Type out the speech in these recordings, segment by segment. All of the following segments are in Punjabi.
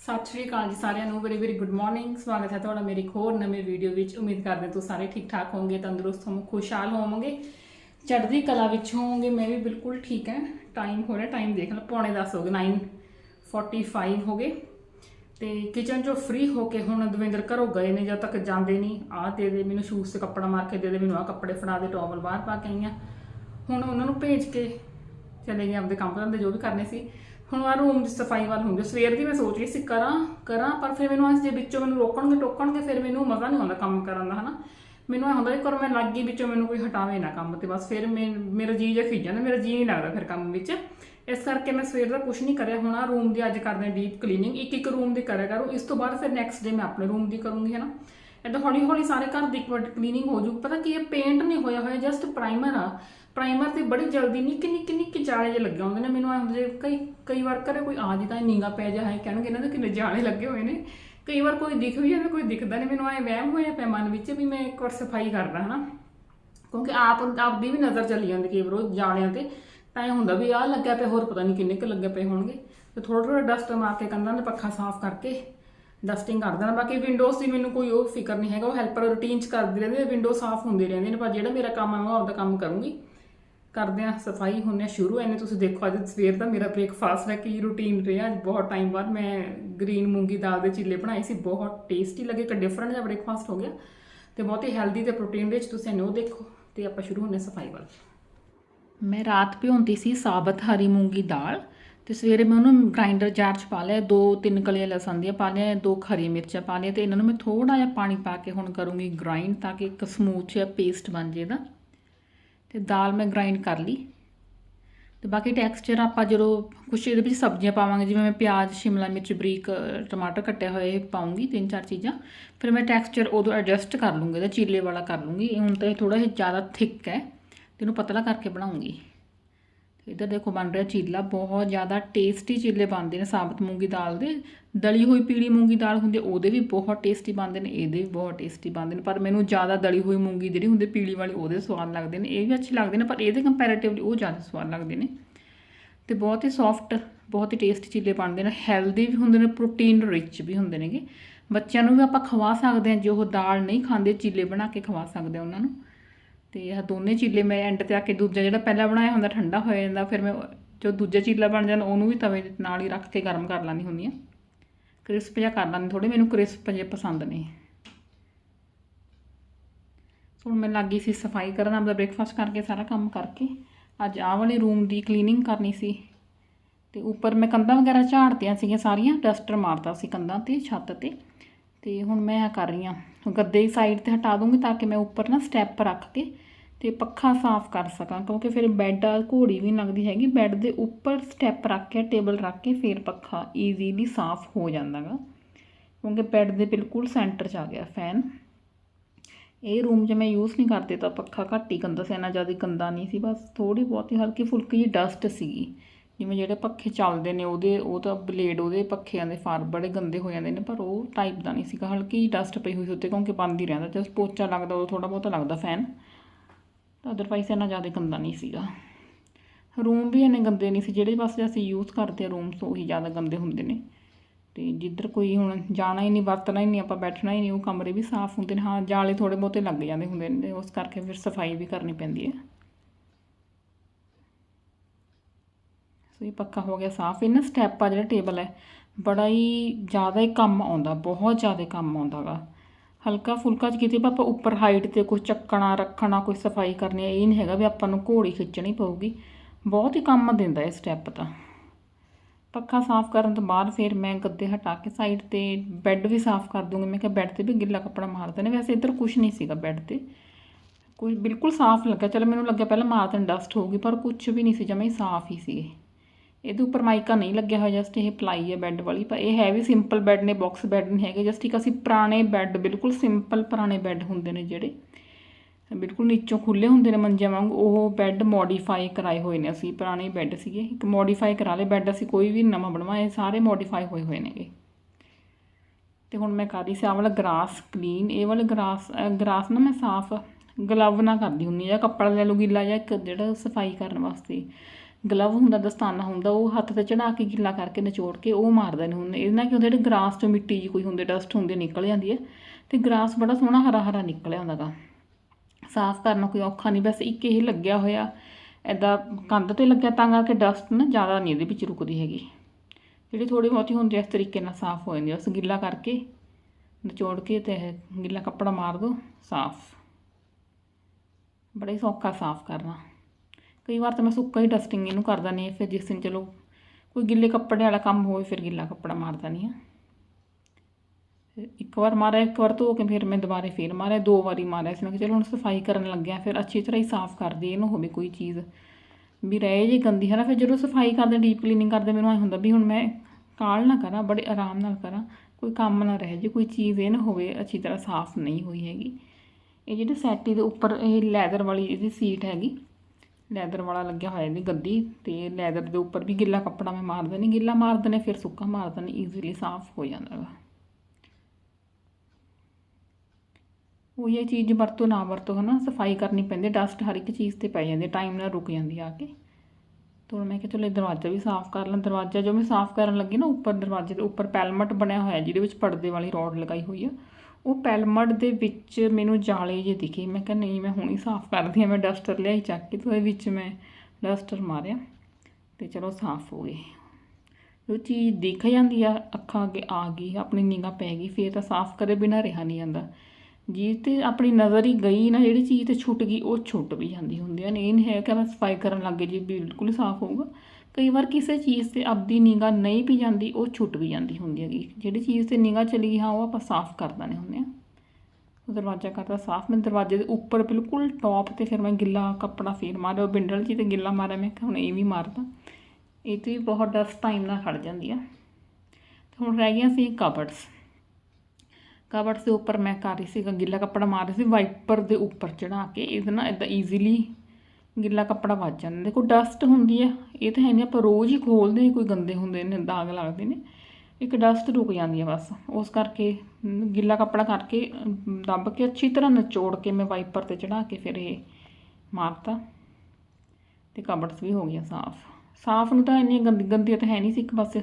ਸਤਿ ਸ਼੍ਰੀ ਅਕਾਲ ਜੀ ਸਾਰਿਆਂ ਨੂੰ ਵੈਰੀ ਵੈਰੀ ਗੁੱਡ ਮਾਰਨਿੰਗ ਸਵਾਗਤ ਹੈ ਤੁਹਾਡਾ ਮੇਰੀ ਇੱਕ ਹੋਰ ਨਵੇਂ ਵੀਡੀਓ ਵਿੱਚ। ਉਮੀਦ ਕਰਦੇ ਤੁਸੀਂ ਸਾਰੇ ਠੀਕ ਠਾਕ ਹੋਵੋਗੇ, ਤੰਦਰੁਸਤ ਹੋਵੋਗੇ, ਖੁਸ਼ਹਾਲ ਹੋਵੋਗੇ। ਚੜ੍ਹਦੀ ਕਲਾ ਵਿੱਚ ਹੋਵੋਗੇ, ਮੈਂ ਵੀ ਬਿਲਕੁਲ ਠੀਕ ਹਾਂ। ਟਾਈਮ ਹੋ ਰਿਹਾ ਟਾਈਮ ਦੇਖ ਲਓ, ਪੌਣੇ 10 ਹੋ ਗਏ 9:45 ਹੋ ਗਏ। ਤੇ ਕਿਚਨ ਚੋਂ ਫ੍ਰੀ ਹੋ ਕੇ ਹੁਣ ਦਵਿੰਦਰ ਘਰੋਂ ਗਏ ਨੇ, ਜਦ ਤੱਕ ਜਾਂਦੇ ਨਹੀਂ। ਆਹ ਦੇ ਦੇ ਮੈਨੂੰ ਸ਼ੂਜ਼ ਤੇ ਕੱਪੜਾ ਮਾਰ ਕੇ ਦੇ ਦੇ, ਮੈਨੂੰ ਆਹ ਕੱਪੜੇ ਫੜਾ ਦੇ ਟਾਵਲ ਬਾਹਰ ਪਾ ਕੇ ਆਈਆਂ। ਹੁਣ ਉਹਨਾਂ ਨੂੰ ਭੇਜ ਕੇ ਚਲੇ ਗਏ, ਆਪਦੇ ਕੰਮ ਕਰਨ ਜੋ ਵੀ ਕਰਨੇ ਸੀ। ਹੁਣ ਆ ਰੂਮ ਦੀ ਸਫ਼ਾਈ ਵੱਲ ਹੁੰਦੀ ਸਵੇਰ ਦੀ ਮੈਂ ਸੋਚ ਰਹੀ ਸੀ, ਕਰਾਂ ਕਰਾਂ, ਪਰ ਫਿਰ ਮੈਨੂੰ ਅੱਜ ਜੇ ਵਿੱਚੋਂ ਮੈਨੂੰ ਰੋਕਣਗੇ, ਟੋਕਣਗੇ, ਫਿਰ ਮੈਨੂੰ ਮਜ਼ਾ ਨਹੀਂ ਆਉਂਦਾ ਕੰਮ ਕਰਨ ਦਾ, ਹਨਾ? ਮੈਨੂੰ ਇਹ ਹੁੰਦਾ ਕਿ ਕਰ, ਮੈਂ ਲੱਗ ਗਈ ਵਿੱਚੋਂ, ਮੈਨੂੰ ਕੋਈ ਹਟਾਵੇ ਨਾ ਕੰਮ ਤੇ ਬਸ ਫਿਰ ਮੈਂ, ਮੇਰਾ ਜੀ ਜਿਹਾ ਖਿੱਚ ਜਾਂਦਾ, ਮੇਰਾ ਜੀ ਨਹੀਂ ਲੱਗਦਾ ਫਿਰ ਕੰਮ ਵਿੱਚ। ਇਸ ਕਰਕੇ ਮੈਂ ਸਵੇਰ ਦਾ ਕੁਝ ਨਹੀਂ ਕਰਿਆ, ਹੁਣ ਆ ਰੂਮ ਦੀ ਅੱਜ ਕਰਦੇ ਹਾਂ ਡੀਪ ਕਲੀਨਿੰਗ ਇੱਕ ਇੱਕ ਰੂਮ ਦੀ ਕਰਿਆ ਕਰੋ, ਇਸ ਤੋਂ ਬਾਅਦ ਫਿਰ ਨੈਕਸਟ ਡੇ ਮੈਂ ਆਪਣੇ ਰੂਮ ਦੀ ਕਰੂੰਗੀ, ਹਨਾ? ਇਦਾਂ ਹੌਲੀ ਹੌਲੀ ਸਾਰੇ ਘਰ ਦੀ ਇੱਕ ਵਾਰ ਕਲੀਨਿੰਗ ਹੋ ਜੂ। ਪਤਾ ਕੀ ਇਹ ਪੇਂਟ ਨਹੀਂ ਹੋਇਆ ਹੋਇਆ ਜਸਟ ਪ੍ਰਾਈਮਰ ਆ। ਪ੍ਰਾਈਮਰ ਤੇ ਬੜੀ ਜਲਦੀ ਨਿੱਕੇ ਨਿੱਕੇ ਨਿੱਕੇ ਜਾਲੇ ਜਿਹੇ ਲੱਗੇ ਹੁੰਦੇ ਨੇ। ਮੈਨੂੰ ਐਂ ਜੇ ਕਈ ਕਈ ਵਾਰ ਕਰੇ ਕੋਈ ਆ ਜਿੱਦਾਂ ਨੀਂਗਾ ਪੈ ਜਾ ਹੈ ਕਹਿਣਗੇ ਇਹਨਾਂ ਦੇ ਕਿੰਨੇ ਜਾਲੇ ਲੱਗੇ ਹੋਏ ਨੇ। ਕਈ ਵਾਰ ਕੋਈ ਦਿਖ ਵੀ ਜਾਂਦਾ ਕੋਈ ਦਿਖਦਾ ਨਹੀਂ। ਮੈਨੂੰ ਐਂ ਵਹਿਮ ਹੋਇਆ ਪਿਆ ਮਨ ਵਿੱਚ ਵੀ ਮੈਂ ਇੱਕ ਵਾਰ ਸਫ਼ਾਈ ਕਰਦਾ ਹਨਾ। ਕਿਉਂਕਿ ਆਪ ਆਪਦੀ ਵੀ ਨਜ਼ਰ ਚਲੀ ਜਾਂਦੀ ਕਈ ਵਾਰ ਉਹ ਜਾਲਿਆਂ ਤੇ। ਤਾਂ ਇਹ ਹੁੰਦਾ ਵੀ ਆਹ ਲੱਗਿਆ ਪਿਆ, ਹੋਰ ਪਤਾ ਨਹੀਂ ਕਿੰਨੇ ਕੁ ਲੱਗੇ ਪਏ ਹੋਣਗੇ। ਤੇ ਥੋੜਾ ਥੋੜਾ ਡਸਟ ਮਾਰ ਕੇ ਕੰਧਾਂ ਦੇ ਪੱਖਾ ਸਾਫ਼ ਕਰਕੇ ਡਸਟਿੰਗ ਕਰ ਦੇਣਾ। ਬਾਕੀ ਵਿੰਡੋਜ਼ ਦੀ ਮੈਨੂੰ ਕੋਈ ਉਹ ਫਿਕਰ ਨਹੀਂ ਹੈਗਾ, ਉਹ ਹੈਲਪਰ ਰੂਟੀਨ ਚ ਕਰਦੀ ਰਹਿੰਦੀ ਹੈ ਵਿੰਡੋ ਸਾਫ਼ ਹੁੰਦੇ ਰਹਿੰਦੇ ਨੇ, ਪਰ ਜਿਹੜਾ ਮੇਰਾ ਕੰਮ ਹੈ ਮੈਂ ਆਪਦਾ ਕੰਮ ਕਰੂੰਗੀ। ਕਰਦੇ ਆ ਸਫ਼ਾਈ, ਹੁੰਨੇ ਸ਼ੁਰੂ। ਐਨੇ ਤੁਸੀਂ ਦੇਖੋ, ਅੱਜ ਸਵੇਰ ਦਾ ਮੇਰਾ ਬ੍ਰੇਕਫਾਸਟ ਹੈ ਕੀ ਰੂਟੀਨ ਰਿਹਾ। ਅੱਜ ਬਹੁਤ ਟਾਈਮ ਬਾਅਦ ਮੈਂ ਗ੍ਰੀਨ ਮੂੰਗੀ ਦਾਲ ਦੇ ਚੀਲੇ ਬਣਾਏ ਸੀ। ਬਹੁਤ ਟੇਸਟੀ ਲੱਗੇ, ਇੱਕ ਡਿਫਰੈਂਟ ਜਿਹਾ ਬ੍ਰੇਕਫਾਸਟ ਹੋ ਗਿਆ। ਤੇ ਬਹੁਤ ਹੀ ਹੈਲਦੀ ਤੇ ਪ੍ਰੋਟੀਨ ਵਿੱਚ ਤੁਸੀਂ ਇਹਨੂੰ ਦੇਖੋ, ਤੇ ਆਪਾਂ ਸ਼ੁਰੂ ਹੁੰਨੇ ਸਫ਼ਾਈ ਵੱਲ। ਮੈਂ ਰਾਤ ਭਿਉਂਦੀ ਸੀ ਸਾਬਤ ਹਰੀ ਮੂੰਗੀ ਦਾਲ। ਤੇ ਸਵੇਰੇ ਮੈਂ ਉਹਨੂੰ ਗ੍ਰਾਈਂਡਰ ਜਾਰ 'ਚ ਪਾ ਲਿਆ, ਦੋ ਤਿੰਨ ਕਲੀਆਂ ਲਸਣ ਦੀਆਂ ਪਾ ਲਿਆ ਦੋ ਖਰੀਆਂ ਮਿਰਚਾਂ ਪਾ ਲਿਆ ਤੇ ਇਹਨਾਂ ਨੂੰ ਮੈਂ ਥੋੜਾ ਜਿਹਾ ਪਾਣੀ ਪਾ ਕੇ ਹੁਣ ਕਰੂੰਗੀ ਗ੍ਰਾਈਂਡ ਤਾਂ ਕਿ ਇੱਕ ਸਮੂਥ ਜਿਹਾ ਪੇਸਟ ਬਣ ਜੇ ਇਹਦਾ। ਤੇ ਦਾਲ ਮੈਂ ਗ੍ਰਾਈਂਡ ਕਰ ਲਈ। ਤੇ ਬਾਕੀ ਟੈਕਸਚਰ ਆਪਾਂ ਜਦੋਂ ਕੁਛ ਇਹਦੇ ਵਿੱਚ ਸਬਜ਼ੀਆਂ ਪਾਵਾਂਗੇ, ਜਿਵੇਂ ਮੈਂ ਪਿਆਜ਼, ਸ਼ਿਮਲਾ ਮਿਰਚ, ਬਰੀਕ, ਟਮਾਟਰ ਕੱਟਿਆ ਹੋਇਆ ਇਹ ਪਾਉਂਗੀ ਤਿੰਨ ਚਾਰ ਚੀਜ਼ਾਂ, ਫਿਰ ਮੈਂ ਟੈਕਸਚਰ ਉਦੋਂ ਐਡਜਸਟ ਕਰ ਲੂੰਗੀ, ਇਹਦਾ ਚੀਲੇ ਵਾਲਾ ਕਰ ਲੂੰਗੀ, ਇਹ ਹੁਣ ਤਾਂ ਇਹ ਥੋੜਾ ਜਿਹਾ ਜ਼ਿਆਦਾ ਥਿੱਕ ਹੈ, ਤੇ ਇਹਨੂੰ ਪਤਲਾ ਕਰਕੇ ਬਣਾਉਂਗੀ। ਇੱਧਰ ਦੇਖੋ ਬਣ ਰਿਹਾ ਚੀਲਾ, ਬਹੁਤ ਜ਼ਿਆਦਾ ਟੇਸਟੀ ਚੀਲੇ ਬਣਦੇ ਨੇ ਸਾਬਤ ਮੂੰਗੀ ਦਾਲ ਦੇ। ਦਲੀ ਹੋਈ ਪੀਲੀ ਮੂੰਗੀ ਦਾਲ ਹੁੰਦੀ ਉਹਦੇ ਵੀ ਬਹੁਤ ਟੇਸਟੀ ਬਣਦੇ ਨੇ, ਇਹਦੇ ਵੀ ਬਹੁਤ ਟੇਸਟੀ ਬਣਦੇ ਨੇ, ਪਰ ਮੈਨੂੰ ਜ਼ਿਆਦਾ ਦਲੀ ਹੋਈ ਮੂੰਗੀ ਜਿਹੜੀ ਹੁੰਦੀ ਪੀਲੀ ਵਾਲੀ, ਉਹਦੇ ਸਵਾਦ ਲੱਗਦੇ ਨੇ। ਇਹ ਵੀ ਅੱਛੇ ਲੱਗਦੇ ਨੇ, ਪਰ ਇਹਦੇ ਕੰਪੈਰੀਟਿਵਲੀ ਉਹ ਜ਼ਿਆਦਾ ਸਵਾਦ ਲੱਗਦੇ ਨੇ। ਤੇ ਬਹੁਤ ਹੀ ਸੌਫਟ ਬਹੁਤ ਹੀ ਟੇਸਟੀ ਚੀਲੇ ਬਣਦੇ ਨੇ ਹੈਲਦੀ ਵੀ ਹੁੰਦੇ ਨੇ ਪ੍ਰੋਟੀਨ ਰਿਚ ਵੀ ਹੁੰਦੇ ਨੇਗੇ। ਬੱਚਿਆਂ ਨੂੰ ਵੀ ਆਪਾਂ ਖਵਾ ਸਕਦੇ ਹਾਂ, ਜੇ ਉਹ ਦਾਲ ਨਹੀਂ ਖਾਂਦੇ, ਚੀਲੇ ਬਣਾ ਕੇ ਖਵਾ ਸਕਦੇ ਉਹਨਾਂ ਨੂੰ। ਤੇ ਇਹ ਦੋਨੇ ਚੀਲੇ ਮੈਂ ਐਂਡ ਤੇ ਆ ਕੇ ਦੂਜਾ ਜਿਹੜਾ ਪਹਿਲਾਂ ਬਣਾਇਆ ਹੁੰਦਾ ਠੰਡਾ ਹੋ ਜਾਂਦਾ, ਫਿਰ ਮੈਂ ਜੋ ਦੂਜਾ ਚੀਲਾ ਬਣ ਜਾਂਦਾ ਉਹਨੂੰ ਵੀ ਤਵੇ ਨਾਲ ਹੀ ਰੱਖ ਕੇ ਗਰਮ ਕਰ ਲੈਂਦੀ ਹੁੰਦੀ ਆ ਕ੍ਰਿਸਪ ਜਿਹਾ ਕਰ ਲੈਂਦੀ ਥੋੜੇ ਮੈਨੂੰ ਕ੍ਰਿਸਪ ਜੇ ਪਸੰਦ ਨੇ। ਹੁਣ ਮੈਂ ਲੱਗੀ ਸੀ ਸਫ਼ਾਈ ਕਰਨ, ਆਪਦਾ ਬ੍ਰੇਕਫਾਸਟ ਕਰਕੇ ਸਾਰਾ ਕੰਮ ਕਰਕੇ। ਅੱਜ ਆਹ ਵਾਲੇ ਰੂਮ ਦੀ ਕਲੀਨਿੰਗ ਕਰਨੀ ਸੀ। ਤੇ ਉੱਪਰ ਮੈਂ ਕੰਧਾਂ ਵਗੈਰਾ ਝਾੜਤੀਆਂ ਸੀਗੀਆਂ ਸਾਰੀਆਂ, ਡਸਟਰ ਮਾਰਤਾ ਸੀ ਕੰਧਾਂ ਤੇ, ਛੱਤ ਤੇ। ਤੇ ਹੁਣ ਮੈਂ ਆ ਕਰ ਰਹੀ ਹਾਂ। ਗੱਦੇ ਦੀ ਸਾਈਡ ਤੇ ਹਟਾ ਦੂੰਗੀ ਤਾਂ ਕਿ ਮੈਂ ਉੱਪਰ ਨਾ ਸਟੈਪ ਰੱਖ ਕੇ ਤੇ ਪੱਖਾ ਸਾਫ਼ ਕਰ ਸਕਾਂ, ਕਿਉਂਕਿ ਫਿਰ ਬੈੱਡ ਆ, ਘੋੜੀ ਵੀ ਨਹੀਂ ਲੱਗਦੀ ਹੈਗੀ। ਬੈੱਡ ਦੇ ਉੱਪਰ ਸਟੈਪ ਰੱਖ ਕੇ ਟੇਬਲ ਰੱਖ ਕੇ ਫਿਰ ਪੱਖਾ ਈਜ਼ੀਲੀ ਸਾਫ਼ ਹੋ ਜਾਂਦਾਗਾ। ਕਿਉਂਕਿ ਬੈੱਡ ਦੇ ਬਿਲਕੁਲ ਸੈਂਟਰ 'ਚ ਆ ਗਿਆ ਫੈਨ ਇਹ ਰੂਮ 'ਚ ਮੈਂ ਯੂਜ਼ ਨਹੀਂ ਕਰਦੀ ਤਾਂ ਪੱਖਾ ਘੱਟ ਹੀ ਗੰਦਾ ਸੀ, ਇੰਨਾ ਜ਼ਿਆਦਾ ਗੰਦਾ ਨਹੀਂ ਸੀ। ਬਸ ਥੋੜੀ ਬਹੁਤੀ ਹਲਕੀ ਫੁਲਕੀ ਜਿਹੀ ਡਸਟ ਸੀਗੀ। ਜਿਵੇਂ ਜਿਹੜੇ ਪੱਖੇ ਚੱਲਦੇ ਨੇ, ਉਹਦੇ, ਉਹ ਤਾਂ ਬਲੇਡ ਉਹਦੇ ਪੱਖਿਆਂ ਦੇ ਫਾਰ ਬੜੇ ਗੰਦੇ ਹੋ ਜਾਂਦੇ ਨੇ, ਪਰ ਉਹ ਟਾਈਪ ਦਾ ਨਹੀਂ ਸੀਗਾ। ਹਲਕੀ ਜਿਹੀ ਡਸਟ ਪਈ ਹੋਈ ਸੀ ਉੱਤੇ, ਕਿਉਂਕਿ ਬੰਦ ਹੀ ਰਹਿੰਦਾ। ਜਦ ਪੋਚਾ ਲੱਗਦਾ ਉਹ ਥੋੜਾ ਬਹੁਤਾ ਲੱਗਦਾ ਫੈਨ ਤਾਂ ਅਦਰਵਾਈਜ਼ ਇੰਨਾ ਜ਼ਿਆਦਾ ਗੰਦਾ ਨਹੀਂ ਸੀਗਾ। ਰੂਮ ਵੀ ਇੰਨੇ ਗੰਦੇ ਨਹੀਂ ਸੀ। ਜਿਹੜੇ ਪਾਸੇ ਅਸੀਂ ਯੂਜ਼ ਕਰਦੇ ਆ ਰੂਮਸ ਉਹੀ ਜ਼ਿਆਦਾ ਗੰਦੇ ਹੁੰਦੇ ਨੇ। ਤੇ ਜਿੱਧਰ ਕੋਈ ਹੁਣ ਜਾਣਾ ਹੀ ਨਹੀਂ, ਵਰਤਣਾ ਹੀ ਨਹੀਂ, ਆਪਾਂ ਬੈਠਣਾ ਹੀ ਨਹੀਂ, ਉਹ ਕਮਰੇ ਵੀ ਸਾਫ਼ ਹੁੰਦੇ ਨੇ। ਹਾਂ, ਜਾਲੇ ਥੋੜੇ ਬਹੁਤੇ ਲੱਗ ਜਾਂਦੇ ਹੁੰਦੇ ਨੇ ਤੇ ਉਸ ਕਰਕੇ ਫਿਰ ਸਫ਼ਾਈ ਵੀ ਕਰਨੀ ਪੈਂਦੀ ਹੈ। ਸੋ ਇਹ ਪੱਕਾ ਹੋ ਗਿਆ, ਸਾਫ਼। ਇਹਨਾਂ ਸਟੈਪ ਆ ਜਿਹੜਾ ਟੇਬਲ ਹੈ, ਬੜਾ ਹੀ ਜ਼ਿਆਦਾ ਹੀ ਕੰਮ ਆਉਂਦਾ, ਬਹੁਤ ਜ਼ਿਆਦਾ ਕੰਮ ਆਉਂਦਾਗਾ। ਹਲਕਾ ਫੁਲਕਾ ਚ ਕਿਤੇ ਵੀ ਆਪਾਂ ਉੱਪਰ ਹਾਈਟ ਤੇ ਕੁਝ ਚੱਕਣਾ, ਰੱਖਣਾ, ਕੋਈ ਸਫ਼ਾਈ ਕਰਨੀ ਹੈ ਇਹ ਨਹੀਂ ਹੈਗਾ ਵੀ ਆਪਾਂ ਨੂੰ ਘੋੜੀ ਖਿੱਚਣੀ ਪਊਗੀ। ਬਹੁਤ ਹੀ ਕੰਮ ਦਿੰਦਾ ਇਹ ਸਟੈਪ ਤਾਂ। ਪੱਖਾ ਸਾਫ਼ ਕਰਨ ਤੋਂ ਬਾਅਦ ਫਿਰ ਮੈਂ ਗੱਦੇ ਹਟਾ ਕੇ ਸਾਈਡ ਤੇ ਬੈੱਡ ਵੀ ਸਾਫ਼ ਕਰ ਦੂੰਗੀ। ਮੈਂ ਕਿਹਾ ਬੈੱਡ ਤੇ ਵੀ ਗਿੱਲਾ ਕੱਪੜਾ ਮਾਰਦੇ ਨੇ। ਵੈਸੇ ਇੱਧਰ ਕੁਝ ਨਹੀਂ ਸੀਗਾ ਬੈੱਡ ਤੇ। ਕੋਈ ਬਿਲਕੁਲ ਸਾਫ਼ ਲੱਗਾ। ਚਲੋ ਮੈਨੂੰ ਲੱਗਿਆ ਪਹਿਲਾਂ ਮਾਰ ਦੇਣ ਡਸਟ ਹੋਊਗੀ, ਪਰ ਕੁਝ ਵੀ ਨਹੀਂ ਸੀ। ਜਮੇ ਹੀ ਸਾਫ਼ ਹੀ ਸੀਗੇ। ਇਹਦੇ ਉੱਪਰ ਮਾਈਕਾ ਨਹੀਂ ਲੱਗਿਆ ਹੋਇਆ ਜਸਟ ਇਹ ਪਲਾਈ ਹੈ ਬੈੱਡ ਵਾਲੀ, ਪਰ ਇਹ ਹੈ ਵੀ ਸਿੰਪਲ ਬੈੱਡ ਨੇ ਬਾਕਸ ਬੈੱਡ ਨਹੀਂ ਹੈਗੇ ਜਸਟ ਇੱਕ ਅਸੀਂ ਪੁਰਾਣੇ ਬੈੱਡ ਬਿਲਕੁਲ ਸਿੰਪਲ ਪੁਰਾਣੇ ਬੈੱਡ ਹੁੰਦੇ ਨੇ ਜਿਹੜੇ। ਬਿਲਕੁਲ ਨੀਚੋਂ ਖੁੱਲੇ ਹੁੰਦੇ ਨੇ ਮੰਜਿਆਂ ਵਾਂਗ, ਉਹ ਬੈੱਡ ਮੋਡੀਫਾਈ ਕਰਾਏ ਹੋਏ ਨੇ ਅਸੀਂ, ਪੁਰਾਣੇ ਬੈੱਡ ਸੀਗੇ। ਇੱਕ ਮੋਡੀਫਾਈ ਕਰਾ ਲਏ ਬੈੱਡ ਅਸੀਂ ਕੋਈ ਵੀ ਨਵਾਂ ਬਣਵਾਏ ਸਾਰੇ ਮੋਡੀਫਾਈ ਹੋਏ ਹੋਏ ਨੇਗੇ। ਤੇ ਹੁਣ ਮੈਂ ਕਰ ਰਹੀ ਸੀ ਆਹ ਵਾਲਾ ਗਰਾਸ ਕਲੀਨ ਇਹ ਵਾਲਾ ਗਰਾਸ ਗਰਾਸ ਨਾ ਮੈਂ ਸਾਫ਼ ਗਲਵ ਨਾ ਕਰਦੀ ਹੁੰਦੀ ਜਾਂ ਕੱਪੜਾ ਲੈ ਲੂ ਗਿੱਲਾ ਜਾਂ ਇੱਕ ਜਿਹੜਾ ਸਫ਼ਾਈ ਕਰਨ ਵਾਸਤੇ। ਗਲਵ ਹੁੰਦਾ, ਦਸਤਾਨਾ ਹੁੰਦਾ, ਉਹ ਹੱਥ ਤੇ ਚੜਾ ਕੇ ਗਿੱਲਾ ਕਰਕੇ ਨਿਚੋੜ ਕੇ ਉਹ ਮਾਰਦੇ ਨੇ ਹੁਣ ਇਹਦੇ ਨਾਲ ਕੀ ਹੁੰਦਾ ਜਿਹੜੇ ਗਰਾਸ ਚੋਂ ਮਿੱਟੀ ਜੀ ਕੋਈ ਹੁੰਦੀ, ਡਸਟ ਹੁੰਦੀ, ਨਿਕਲ ਜਾਂਦੀ ਹੈ। ਤੇ ਗਰਾਸ ਬੜਾ ਸੋਹਣਾ ਹਰਾ ਹਰਾ ਨਿਕਲਿਆ ਹੁੰਦਾ ਗਾ। ਸਾਫ਼ ਕਰਨਾ ਕੋਈ ਔਖਾ ਨਹੀਂ, ਬਸ ਇੱਕ ਇਹ ਲੱਗਿਆ ਹੋਇਆ ਐਦਾਂ ਕੰਧ ਤੇ ਲੱਗਿਆ, ਤਾਂ ਕਰਕੇ ਡਸਟ ਨਾ ਜ਼ਿਆਦਾ ਨਹੀਂ ਇਹਦੇ ਵਿੱਚ ਰੁਕਦੀ ਹੈਗੀ। ਜਿਹੜੀ ਥੋੜੀ ਬਹੁਤੀ ਹੁੰਦੀ ਇਸ ਤਰੀਕੇ ਨਾਲ ਸਾਫ਼ ਹੋ ਜਾਂਦੀ ਹੈ ਉਸ ਗਿੱਲਾ ਕਰਕੇ ਨਿਚੋੜ ਕੇ ਤੇ ਗਿੱਲਾ ਕੱਪੜਾ ਮਾਰ ਦੋ, ਸਾਫ਼। ਬੜਾ ਹੀ ਸੌਖਾ ਸਾਫ਼ ਕਰਨਾ। ਕਈ ਵਾਰ ਤਾਂ ਮੈਂ ਸੁੱਕਾ ਹੀ ਡਸਟਿੰਗ ਇਹਨੂੰ ਕਰ ਦਿੰਦੀ ਹਾਂ, ਫਿਰ ਜਿਸ ਦਿਨ ਚਲੋ ਕੋਈ ਗਿੱਲੇ ਕੱਪੜੇ ਵਾਲਾ ਕੰਮ ਹੋਵੇ, ਫਿਰ ਗਿੱਲਾ ਕੱਪੜਾ ਮਾਰ ਦਿੰਦੀ ਹਾਂ। ਇੱਕ ਵਾਰ ਮਾਰਿਆ, ਇੱਕ ਵਾਰ ਧੋ ਕੇ ਫਿਰ ਮੈਂ ਦੁਬਾਰੇ ਫਿਰ ਮਾਰਿਆ, ਦੋ ਵਾਰੀ ਮਾਰਿਆ ਸੀ। ਮੈਂ ਕਿਹਾ ਚਲੋ ਹੁਣ ਸਫ਼ਾਈ ਕਰਨ ਲੱਗਿਆ, ਫਿਰ ਅੱਛੀ ਤਰ੍ਹਾਂ ਹੀ ਸਾਫ਼ ਕਰਦੀ ਇਹਨੂੰ ਹੋਵੇ ਕੋਈ ਚੀਜ਼। ਵੀ ਰਹੇ ਜੀ ਗੰਦੀ ਹੈ ਨਾ ਫਿਰ ਜਦੋਂ ਸਫ਼ਾਈ ਕਰਦੇ ਡੀਪ ਕਲੀਨਿੰਗ ਕਰਦੇ, ਮੈਨੂੰ ਐ ਹੁੰਦਾ ਵੀ ਹੁਣ ਮੈਂ ਕਾਲ ਨਾ ਕਰਾਂ, ਬੜੇ ਆਰਾਮ ਨਾਲ ਕਰਾਂ, ਕੋਈ ਕੰਮ ਨਾ ਰਹਿ ਜੇ, ਕੋਈ ਚੀਜ਼ ਇਹ ਨਾ ਹੋਵੇ, ਅੱਛੀ ਤਰ੍ਹਾਂ ਸਾਫ਼ ਨਹੀਂ ਹੋਈ ਹੈਗੀ। ਇਹ ਜਿਹੜੇ ਸੈਟੀ ਦੇ ਉੱਪਰ, ਇਹ ਲੈਦਰ ਵਾਲੀ ਇਹਦੀ ਸੀਟ ਹੈਗੀ ਲੈਦਰ ਵਾਲਾ ਲੱਗਿਆ ਹੋਇਆ ਇਹਦੀ ਗੱਦੀ ਤੇ ਲੈਦਰ ਦੇ ਉੱਪਰ ਵੀ ਗਿੱਲਾ ਕੱਪੜਾ ਮੈਂ ਮਾਰ ਦਿੰਦੀ, ਗਿੱਲਾ ਮਾਰ ਦਿੰਦੇ, ਫਿਰ ਸੁੱਕਾ ਮਾਰ ਦਿੰਦੀ ਈਜ਼ੀਲੀ ਸਾਫ਼ ਹੋ ਜਾਂਦਾ ਵਾ। ਉਹ ਇਹ ਚੀਜ਼ ਵਰਤੋ ਨਾ ਵਰਤੋ ਹਨਾ, ਸਫ਼ਾਈ ਕਰਨੀ ਪੈਂਦੀ ਡਸਟ ਹਰ ਇੱਕ ਚੀਜ਼ ਤੇ ਪੈ ਜਾਂਦੀ ਟਾਈਮ ਨਾਲ ਰੁਕ ਜਾਂਦੀ ਆ ਕੇ। ਤੇ ਹੁਣ ਮੈਂ ਕਿਹਾ ਚਲੋ ਇਹ ਦਰਵਾਜ਼ਾ ਵੀ ਸਾਫ਼ ਕਰ ਲਾਂ, ਦਰਵਾਜ਼ਾ ਜੋ ਮੈਂ ਸਾਫ਼ ਕਰਨ ਲੱਗੀ ਨਾ, ਉੱਪਰ ਦਰਵਾਜ਼ੇ ਦੇ ਉੱਪਰ ਪੈਲਮਟ ਬਣਿਆ ਹੋਇਆ ਜਿਹਦੇ ਵਿੱਚ ਪਰਦੇ ਵਾਲੀ ਰੋਡ ਲਗਾਈ ਹੋਈ ਆ ਉਹ ਪੈਲਮਡ ਦੇ ਵਿੱਚ ਮੈਨੂੰ ਜਾਲੇ ਜੇ ਦਿਖੇ। ਮੈਂ ਕਿਹਾ, ਨਹੀਂ, ਮੈਂ ਹੁਣੀ ਸਾਫ਼ ਕਰਦੀ ਆ ਮੈਂ ਡਸਟਰ ਲਿਆਈ ਚੱਕ ਕੇ ਤੇ ਉਹਦੇ ਵਿੱਚ ਮੈਂ ਡਸਟਰ ਮਾਰਿਆ ਤੇ ਚਲੋ ਸਾਫ਼ ਹੋ ਗਏ। ਉਹ ਚੀਜ਼ ਦਿਖ ਜਾਂਦੀ ਆ, ਅੱਖਾਂ ਅੱਗੇ ਆ ਗਈ, ਆਪਣੀ ਨਿਗਾਹ ਪੈ ਗਈ, ਫੇਰ ਤਾਂ ਸਾਫ਼ ਕਰੇ ਬਿਨਾਂ ਰਿਹਾ ਨਹੀਂ ਜਾਂਦਾ। ਜੀ ਤੇ ਆਪਣੀ ਨਜ਼ਰ ਹੀ ਗਈ ਨਾ, ਜਿਹੜੀ ਚੀਜ਼ ਤੇ ਛੁੱਟ ਗਈ, ਉਹ ਛੁੱਟ ਵੀ ਜਾਂਦੀ ਹੁੰਦੀ ਆ। ਇਹ ਨਹੀਂ ਹੈ ਕਿ ਮੈਂ ਸਫ਼ਾਈ ਕਰਨ ਲੱਗੇ ਜੀ ਬਿਲਕੁਲ ਹੀ ਸਾਫ਼ ਹੋਊਗਾ ਕਈ ਵਾਰ ਕਿਸੇ ਚੀਜ਼ ਤੇ ਆਪਦੀ ਨਿਗਾਹ ਨਹੀਂ ਵੀ ਜਾਂਦੀ, ਉਹ ਛੁੱਟ ਵੀ ਜਾਂਦੀ ਹੁੰਦੀ ਹੈਗੀ। ਜਿਹੜੀ ਚੀਜ਼ ਤੇ ਨਿਗਾਹ ਚਲੀ ਗਈ, ਹਾਂ, ਉਹ ਆਪਾਂ ਸਾਫ਼ ਕਰ ਦਿੰਦੇ ਹੁੰਦੇ ਆ ਉਹ ਦਰਵਾਜ਼ਾ ਕਰਦਾ ਸਾਫ਼। ਮੈਂ ਦਰਵਾਜ਼ੇ ਦੇ ਉੱਪਰ ਬਿਲਕੁਲ ਟੌਪ ਤੇ ਫਿਰ ਮੈਂ ਗਿੱਲਾ ਕੱਪੜਾ ਫੇਰ ਮਾਰਿਆ, ਉਹ ਬਿੰਡਲ ਜੀ ਤੇ ਗਿੱਲਾ ਮਾਰਿਆ, ਮੈਂ ਕਿਹਾ ਹੁਣ ਇਹ ਵੀ ਮਾਰਦਾ। ਇਹ ਤੇ ਵੀ ਬਹੁਤ ਡਸਟ ਟਾਈਮ ਨਾਲ ਖੜ ਜਾਂਦੀ ਆ। ਤੇ ਹੁਣ ਰਹਿ ਗਈਆਂ ਸੀ ਕਬਰਡਸ ਕਬਰਡਸ ਦੇ ਉੱਪਰ ਮੈਂ ਕਰ ਰਹੀ ਸੀ ਗਿੱਲਾ ਕੱਪੜਾ ਮਾਰ ਰਹੀ ਸੀ ਵਾਈਪਰ ਦੇ ਉੱਪਰ ਚੜਾ ਕੇ। ਇਹਦੇ ਨਾਲ ਇਦਾਂ ਈਜ਼ੀਲੀ ਗਿੱਲਾ ਕੱਪੜਾ ਵੱਜ ਜਾਂਦਾ। ਦੇਖੋ ਡਸਟ ਹੁੰਦੀ ਹੈ ਇਹ ਤਾਂ ਹੈ ਨਹੀਂ ਆਪਾਂ ਰੋਜ਼ ਹੀ ਖੋਲਦੇ ਹਾਂ, ਕੋਈ ਗੰਦੇ ਹੁੰਦੇ ਨੇ ਦਾਗ ਲੱਗਦੇ ਨੇ ਇੱਕ ਡਸਟ ਰੁਕ ਜਾਂਦੀ ਹੈ ਬਸ। ਉਸ ਕਰਕੇ ਗਿੱਲਾ ਕੱਪੜਾ ਕਰਕੇ ਦੱਬ ਕੇ ਅੱਛੀ ਤਰ੍ਹਾਂ ਨਿਚੋੜ ਕੇ ਮੈਂ ਵਾਈਪਰ ਤੇ ਚੜਾ ਕੇ ਫਿਰ ਇਹ ਮਾਰਤਾ ਤੇ ਕਬੜਸ ਵੀ ਹੋ ਗਈਆਂ ਸਾਫ਼। ਸਾਫ਼ ਨੂੰ ਤਾਂ ਇੰਨੀ ਗੰਦੀ ਗੰਦੀ ਤਾਂ ਹੈ ਨਹੀਂ ਸੀ ਇੱਕ ਬਸ